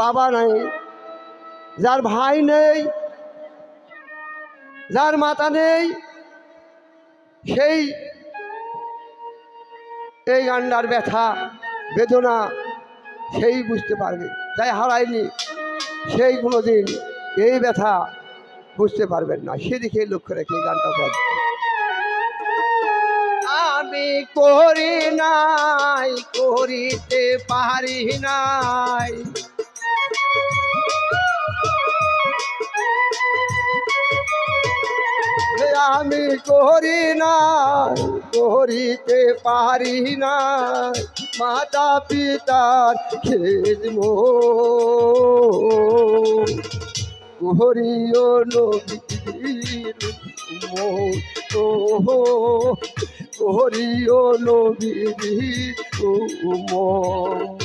বাবা নেই, যার ভাই নেই, যার মাতা নেই, সেই এই গান্ডার ব্যথা, বেদনা, সেই বুঝতে পারবে যাই হারায়নি, সেই কোনো দিন এই ব্যথা বুঝতে পারবেন না। সেদিকে লক্ষ্য রেখে গানটা বল। আমি করি নাই, করিতে পারি নাই। আমি করি নাই করিতে পারি নাই মাতা পিতার খেজম করিও নবীর ও করিও নবীর উম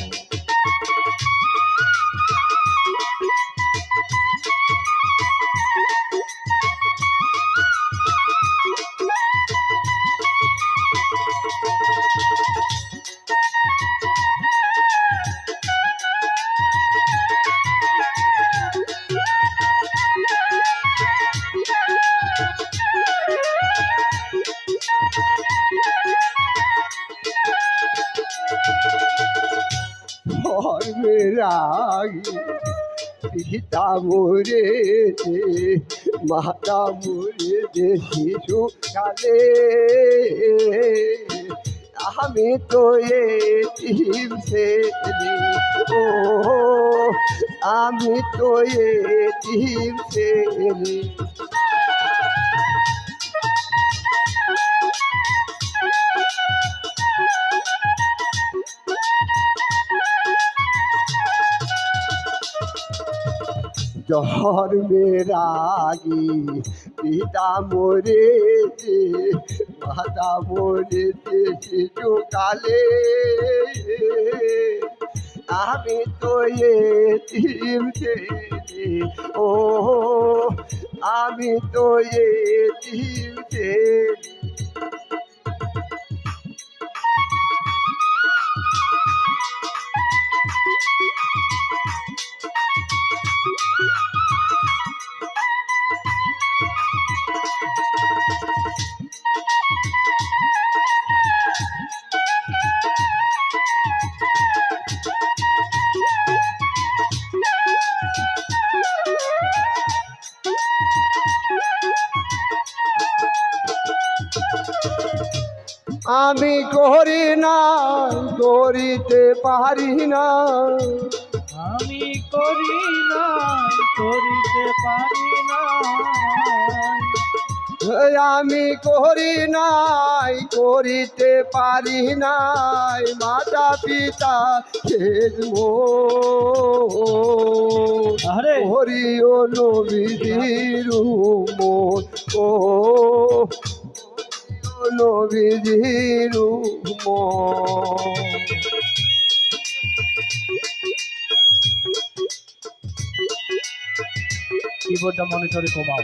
ধর্মেরাগি পিতা মরেছে, মাতা মরেছে, শিশু কালে। আমি তো এটিম ছেলে ও, আমি তো এটিম ছেলে জন্মেরাগি পিতা মরেছে মাতা মরেছে শিশু কালে। আমি তো ছেলে ও আমি তো ছেলে আমি করি না করিতে পারি না আমি করি না করিতে পারি না আমি করি নাই করিতে পারি নাই। মাতা পিতা আরে হরিও নবীজির ও নবীজির কিবোর্ডটা মনিটরে কমাও।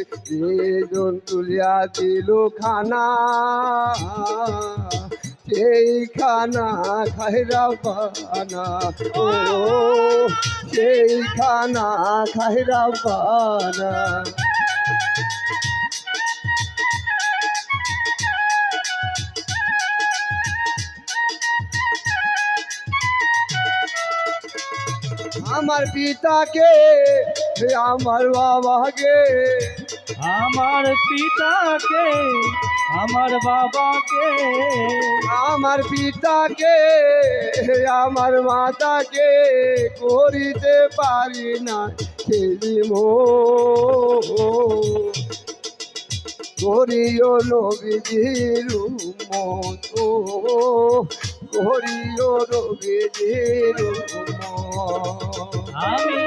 তুলিয়া দিল খানা। সেই খানা খাইরা ও সেই খানা খাইরা আমার পিতাকে আমার বাবাকে আমার পিতাকে আমার বাবাকে আমার পিতাকে আমার মাতাকে করিতে পারি না খেলি মো করিও নবীজির ও করিও নবীজির উম্মত আমি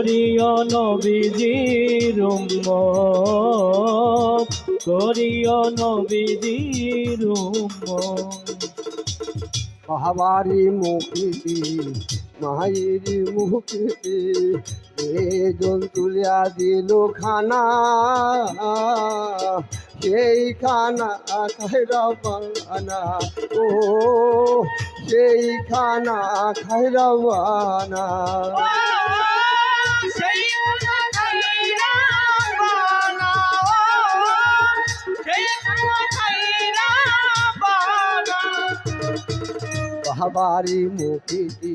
করিও নবীজির উম্মত, করিও নবীজির উম্মত। বাবারি মুখিতি মায়েরি মুখিতি এ জন তুলিয়া দিল খানা, সেই খানা খাইরা বানা ও সেই খানা খাইরা বানা বাবারি মুখিতি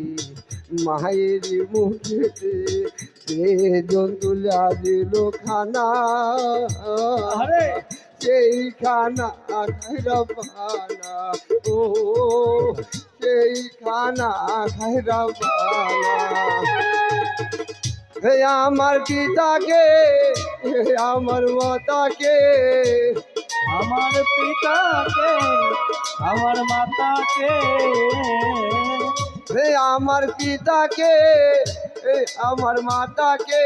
মায়েরি মুখিতি এ জন তুলিয়া দিল খানা সেই খানা খাইরা বানা ও সেই খানা খাইরা বানা হে আমার পিতাকে হে আমার মাতাকে পিতাকে, আমার মাতাকে। হে আমার পিতাকে আমার মাতাকে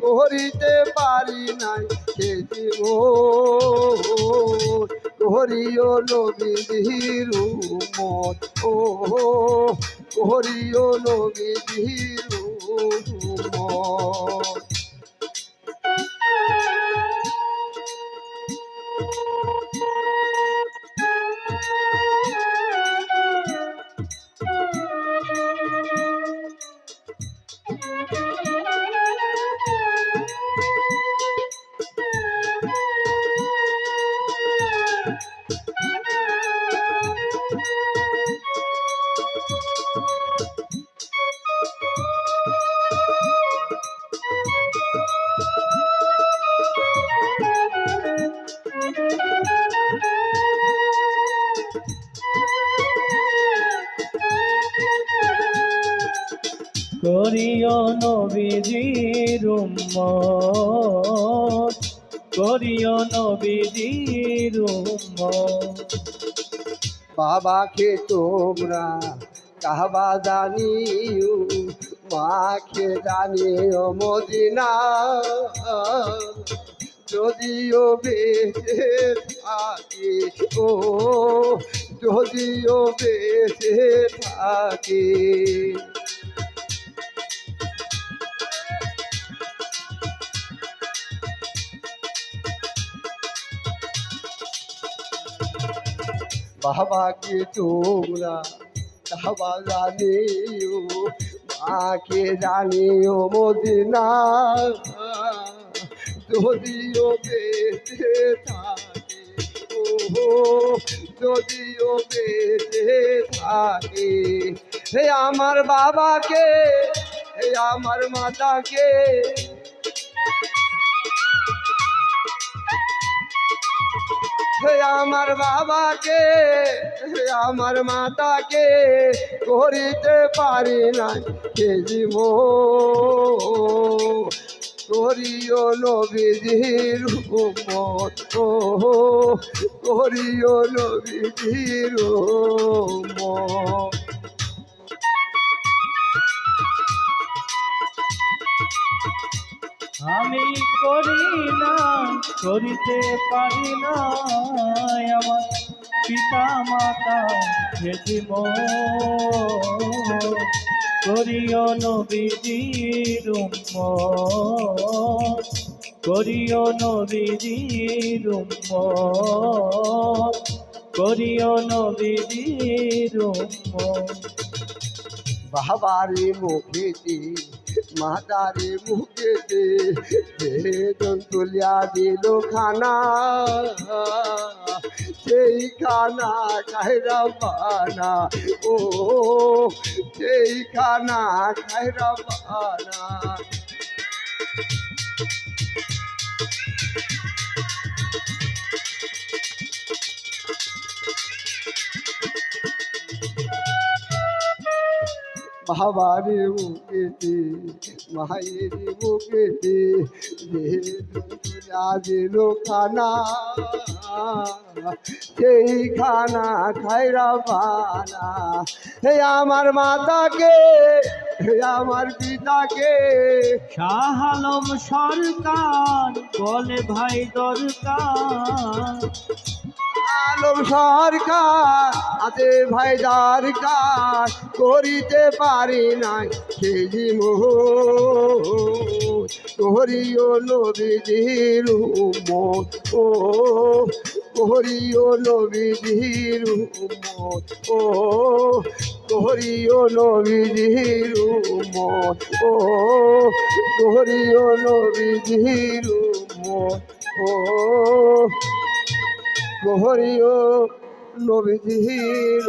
করিতে পারি নাই সে জীবন। করিও নবীর মত, ও করিও নবীর মত। করিও নবীজির উম্মত। করিও নবীজির বাবাকে তোমরা কাহবা জানিও মাকে জানিও মদিনা। যদিও বেঁচে থাকি, ও যদিও বেঁচে থাকি। বাবাকে তোমরা? কাহবা জানিও মাকে জানিও মদিনা। যদিও বেঁচে থাকে ও যদিও বেঁচে থাকে, হে আমার বাবাকে, হে আমার মাতাকে আমার বাবাকে আমার মাতাকে করিতে পারি না কে জীব করিও নবীজির মত করিও নবীজির উম্মত করি না, করিতে পারি না। আমার পিতা মাতা হেদিম করিও নবীজির করিও নবীজির করিও নবীজির বাবারে মুখেতে মাতারে মুখেতে বেদন তুলিয়া দিল খানা। সেই খানা খাইরা বানা, ও সেই খানা খাইরা বানা। বাবারে বুকেতে মায়ের বুকেতে দিল খানা সেই খানা খাইরা বানা হে আমার মাতাকে হে আমার পিতাকে শাহ আলম সরকার বলে ভাই দরকার আলম সরকার, আছে ভাই দরকার করিতে পারি নাই সেই মোহ করিও নবীজির উম্মত, ও, করিও নবীজির উম্মত, ও, করিও নবীজির উম্মত, ও, করিও নবীজির উম্মত, ও করিও নবীজির